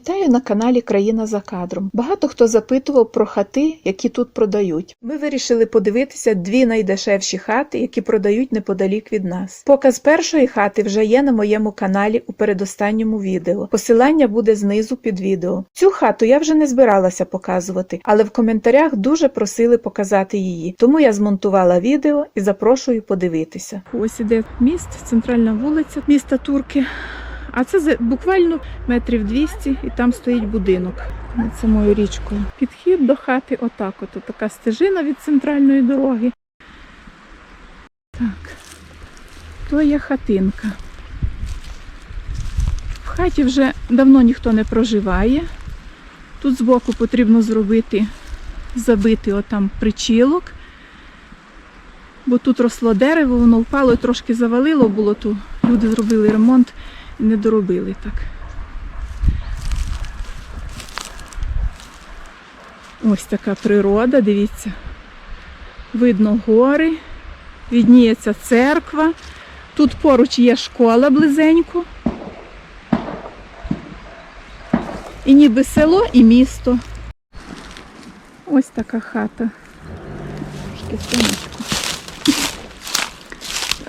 Вітаю на каналі Країна за кадром. Багато хто запитував про хати, які тут продають. Ми вирішили подивитися дві найдешевші хати, які продають неподалік від нас. Показ першої хати вже є на моєму каналі у передостанньому відео. Посилання буде знизу під відео. Цю хату я вже не збиралася показувати, але в коментарях дуже просили показати її. Тому я змонтувала відео і запрошую подивитися. Ось іде міст, центральна вулиця міста Турки. А це буквально метрів 200 і там стоїть будинок над самою річкою. Підхід до хати отак. От, така стежина від центральної дороги. Так, то є хатинка. В хаті вже давно ніхто не проживає. Тут збоку потрібно зробити, забити отам причілок. Бо тут росло дерево, воно впало і трошки завалило було тут. Люди зробили ремонт не доробили так. Ось така природа, дивіться. Видно гори, відніється церква. Тут поруч є школа близенько. І ніби село і місто. Ось така хата. Трошки сонечко.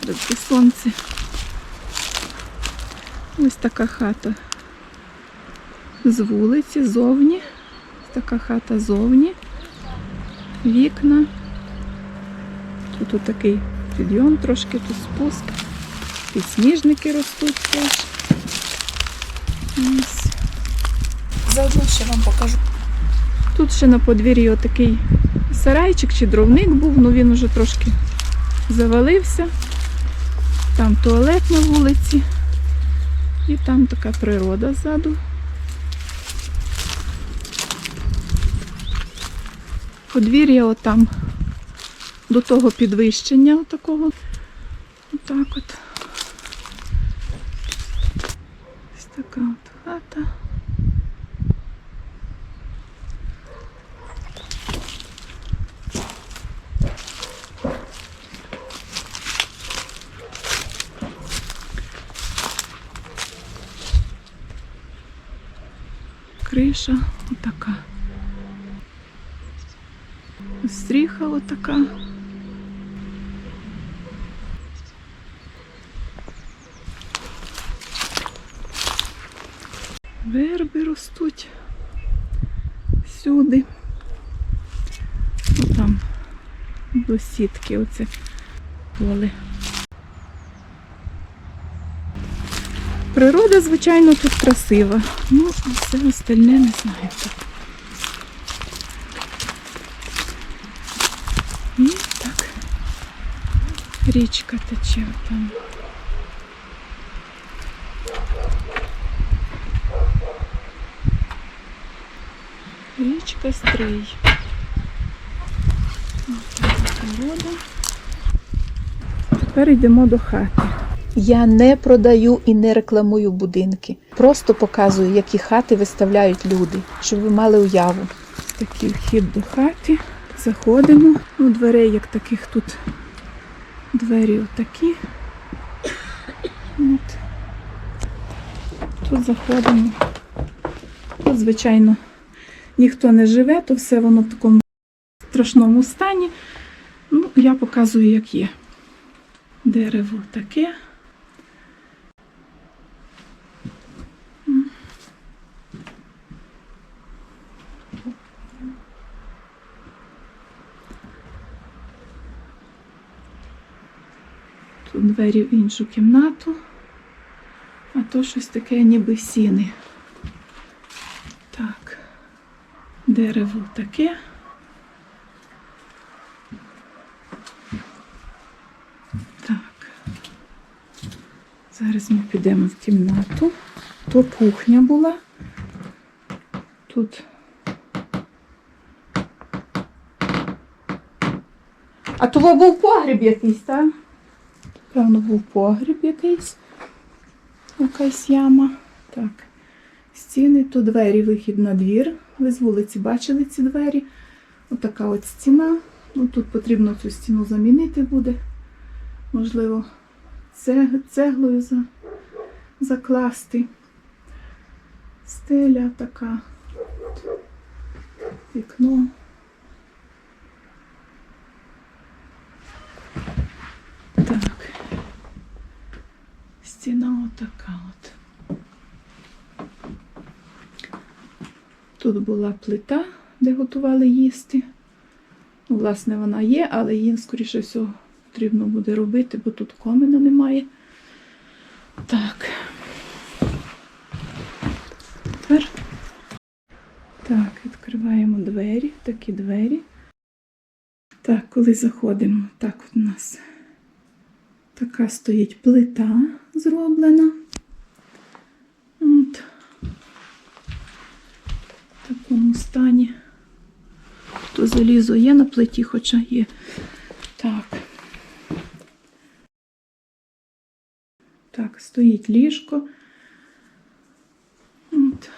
Зараз сонце. Ось така хата з вулиці, зовні. Ось така хата зовні. Вікна. Тут отакий підйом трошки, тут спуск. Підсніжники ростуть теж. Ось. Заодно ще вам покажу. Тут ще на подвір'ї отакий сарайчик чи дровник був, ну він уже трошки завалився. Там туалет на вулиці. І там така природа ззаду. Подвір'я отам до того підвищення отакого. Отак от. Ось така от хата. Криша отака. Стріха отака. Верби ростуть всюди. Там до сітки оце поле. Природа, звичайно, тут красива. Ну, а все остальне не знаю. І так. Річка тече там. Річка Стрий. Ось така природа. Тепер йдемо до хати. Я не продаю і не рекламую будинки. Просто показую, які хати виставляють люди, щоб ви мали уяву. Такий вхід до хати. Заходимо. Ну, дверей, як таких тут двері отакі. От. Тут заходимо. Тут, звичайно, ніхто не живе, то все воно в такому страшному стані. Ну, я показую, як є. Дерево таке. Тут двері в іншу кімнату, а то щось таке ніби сіни. Так, дерево таке. Так. Зараз ми підемо в кімнату. То кухня була. Тут. А то був погріб якийсь, так? Певно, був погріб якийсь. Якась яма. Так. Стіни, то двері, вихід на двір. Ви з вулиці бачили ці двері. Отака от стіна. Ну, тут потрібно цю стіну замінити буде. Можливо, цеглою за, закласти. Стеля така. Вікно. Так. Стіна отака от. Тут була плита, де готували їсти. Ну, власне, вона є, але її, скоріше всього, потрібно буде робити, бо тут комина немає. Так. Тепер. Так, відкриваємо двері, такі двері. Так, коли заходимо, так от у нас така стоїть плита зроблена. От. В такому стані. То залізо є на плиті, хоча є. Так. Так, стоїть ліжко. От.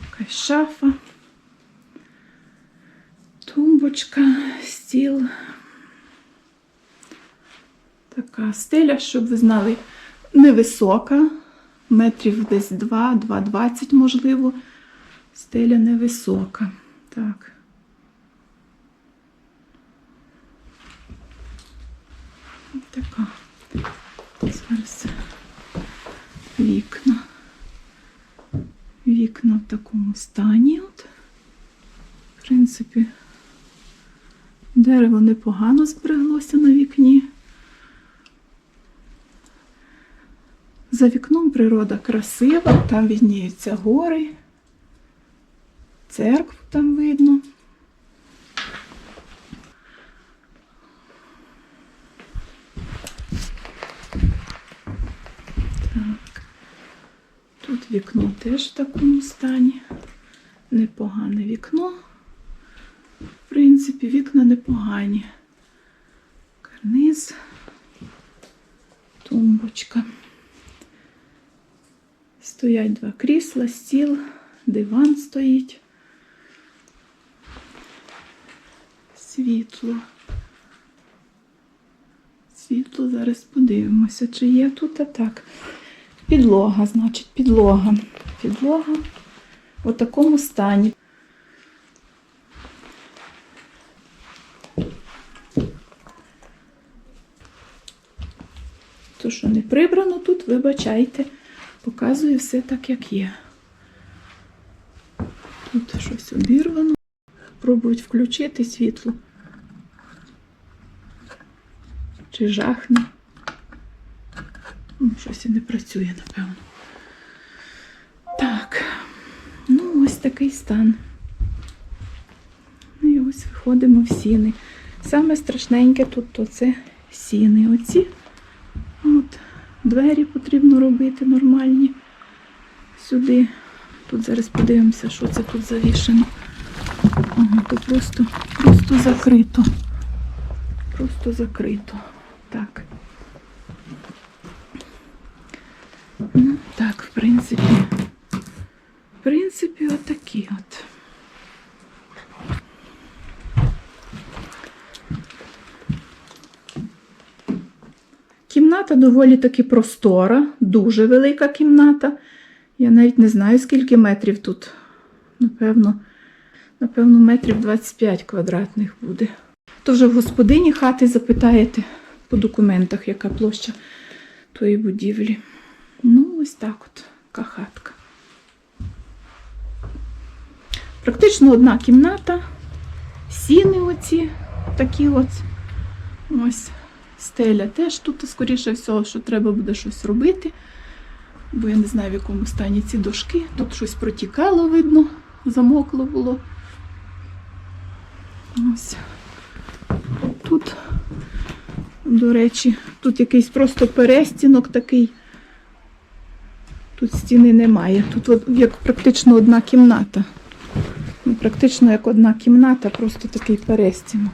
Якась шафа. Тумбочка, стіл. Така стеля, щоб ви знали, невисока, метрів десь 2, 2,20 можливо. Стеля невисока. Так. Така. Зараз вікна. Вікна в такому стані. От. В принципі, дерево непогано збереглося на вікні. За вікном природа красива, там відніються гори, церкву там видно. Так. Тут вікно теж в такому стані. Непогане вікно. В принципі, вікна непогані. Карниз, тумбочка. Стоять два крісла, стіл, диван стоїть. Світло. Світло, зараз подивимося, чи є тут а так. Підлога, значить, підлога. Підлога у такому стані. То, що не прибрано тут, вибачайте, показую все так, як є. Тут щось обірвано. Пробують включити світло. Чи жахне. Ну, щось і не працює, напевно. Так, ну ось такий стан. Ну, І ось виходимо в сіни. Саме страшненьке тут то це сіни. Оці. От, двері потрібно робити нормальні. Сюди. Тут зараз подивимося, що це тут завішено. Ага, тут просто, просто закрито. Просто закрито. Так. Ну, так, в принципі. В принципі, отакі от. Кімната доволі таки простора, дуже велика кімната. Я навіть не знаю, скільки метрів тут. Напевно, напевно, метрів 25 квадратних буде. То вже в господині хати запитаєте по документах, яка площа тої будівлі. Ну, ось так от, така хатка. Практично одна кімната, сіни оці, такі от. Ось стеля теж тут, скоріше всього, що треба буде щось робити. Бо я не знаю, в якому стані ці дошки. Тут щось протікало, видно, замокло було. Ось. Тут, до речі, тут якийсь просто перестінок такий. Тут стіни немає. Тут як практично одна кімната. Ну, практично як одна кімната, просто такий перестінок.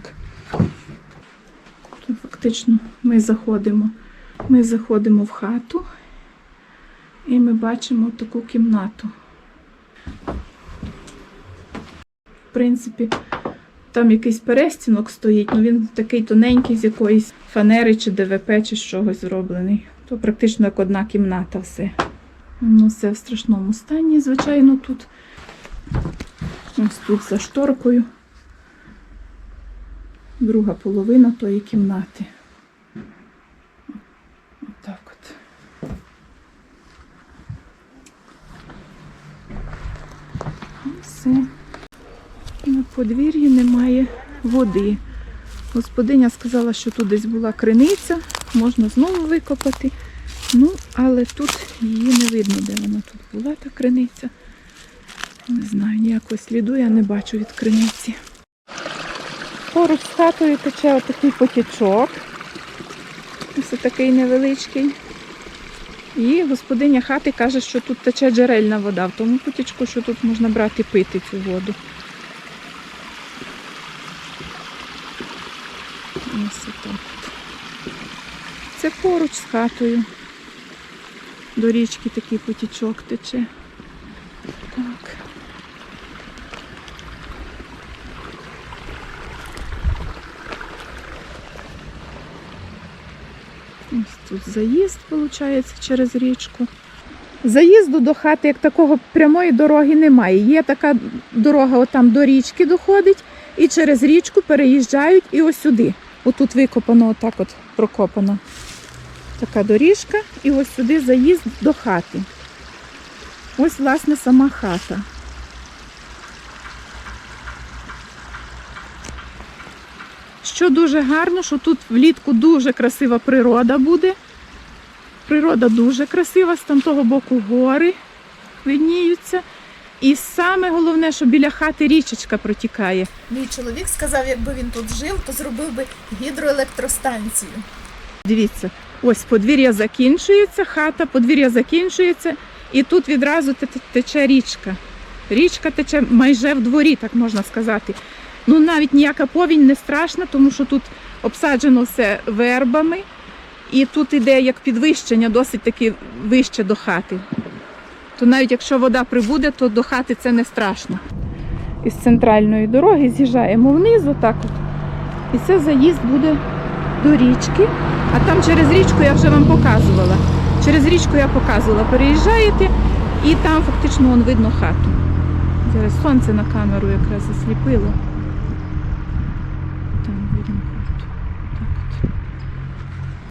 Тут фактично ми заходимо. Ми заходимо в хату і ми бачимо таку кімнату. В принципі, там якийсь перестінок стоїть, ну він такий тоненький, з якоїсь фанери чи ДВП, чи чогось зроблений. То практично як одна кімната все. Воно все в страшному стані, звичайно, тут. Ось тут за шторкою. Друга половина тої кімнати. Отак от. І все. Подвір'ї немає води. Господиня сказала, що тут десь була криниця, можна знову викопати. Ну, але тут її не видно, де вона тут була, та криниця. Не знаю, ніякого сліду я не бачу від криниці. Поруч з хатою тече отакий потічок. Ось такий невеличкий. І господиня хати каже, що тут тече джерельна вода, в тому потічку, що тут можна брати пити цю воду. Ось отак. от. Це поруч з хатою. До річки такий потічок тече. Так. Ось тут заїзд, виходить, через річку. Заїзду до хати, як такого прямої дороги немає. Є така дорога, отам до річки доходить, і через річку переїжджають і ось сюди. Отут викопано, отак от прокопано. Така доріжка, і ось сюди заїзд до хати. Ось, власне, сама хата. Що дуже гарно, що тут влітку дуже красива природа буде. Природа дуже красива, з там того боку гори видніються. І саме головне, що біля хати річечка протікає. Мій чоловік сказав, якби він тут жив, то зробив би гідроелектростанцію. Дивіться, ось подвір'я закінчується, хата, подвір'я закінчується, і тут відразу те- те- тече річка. Річка тече майже в дворі, так можна сказати. Ну навіть ніяка повінь не страшна, тому що тут обсаджено все вербами, і тут іде як підвищення, досить таки вище до хати. То навіть якщо вода прибуде, то до хати це не страшно. Із центральної дороги з'їжджаємо вниз, отак от. І це заїзд буде до річки. А там через річку я вже вам показувала. Через річку я показувала. Переїжджаєте і там фактично вон видно хату. Зараз сонце на камеру якраз засліпило.